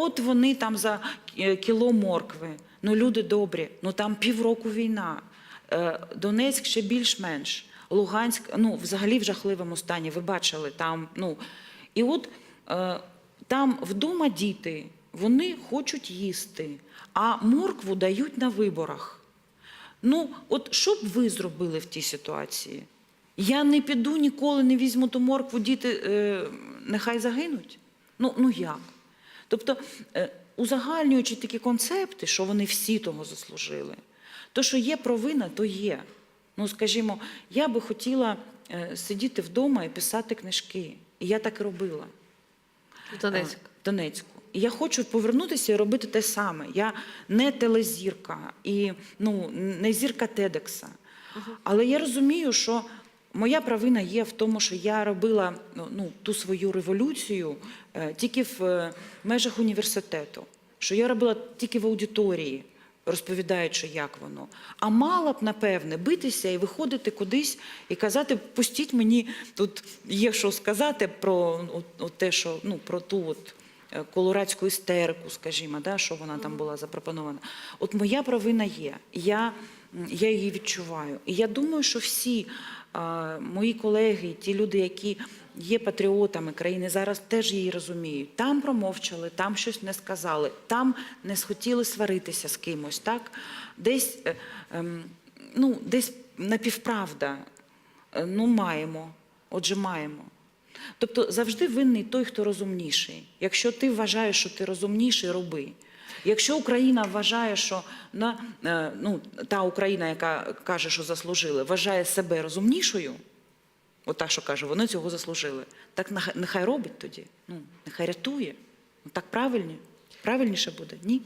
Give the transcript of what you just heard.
От вони там за е, кіло моркви. Ну, люди добрі, ну там півроку війна. Е, Донецьк ще більш-менш. Луганськ, ну, взагалі в жахливому стані. Ви бачили там. Ну, і от е, там вдома діти, вони хочуть їсти, а моркву дають на виборах. Ну, от що б ви зробили в тій ситуації? Я не піду ніколи не візьму ту моркву, діти е, нехай загинуть. Ну, ну як? Тобто, е, узагальнюючи такі концепти, що вони всі того заслужили, то, що є провина, то є. Ну, скажімо, я би хотіла е, сидіти вдома і писати книжки. І я так і робила. Е, Донецьку. І я хочу повернутися і робити те саме. Я не телезірка і ну, не зірка Тедекса. Але я розумію, що моя провина є в тому, що я робила ну, ту свою революцію е, тільки в е, межах університету, що я робила тільки в аудиторії, розповідаючи, як воно. А мала б, напевне, битися і виходити кудись і казати, пустіть мені, тут є що сказати про от, от те, що ну, про ту от колорадську істерику, скажімо, да, що вона там була запропонована. От моя провина є. Я, я її відчуваю. І я думаю, що всі а, мої колеги, ті люди, які є патріотами країни, зараз теж її розуміють. Там промовчали, там щось не сказали, там не схотіли сваритися з кимось. Так? Десь, е, ем, ну, десь напівправда. Е, Ну, маємо. Отже, маємо. Тобто завжди винний той, хто розумніший. Якщо ти вважаєш, що ти розумніший, роби. Якщо Україна вважає, що на, е, ну, та Україна, яка каже, що заслужили, вважає себе розумнішою, от та, що каже, вони цього заслужили, так нехай- робить тоді. Ну, нехай рятує. Так правильні. Правильніше буде? Ні?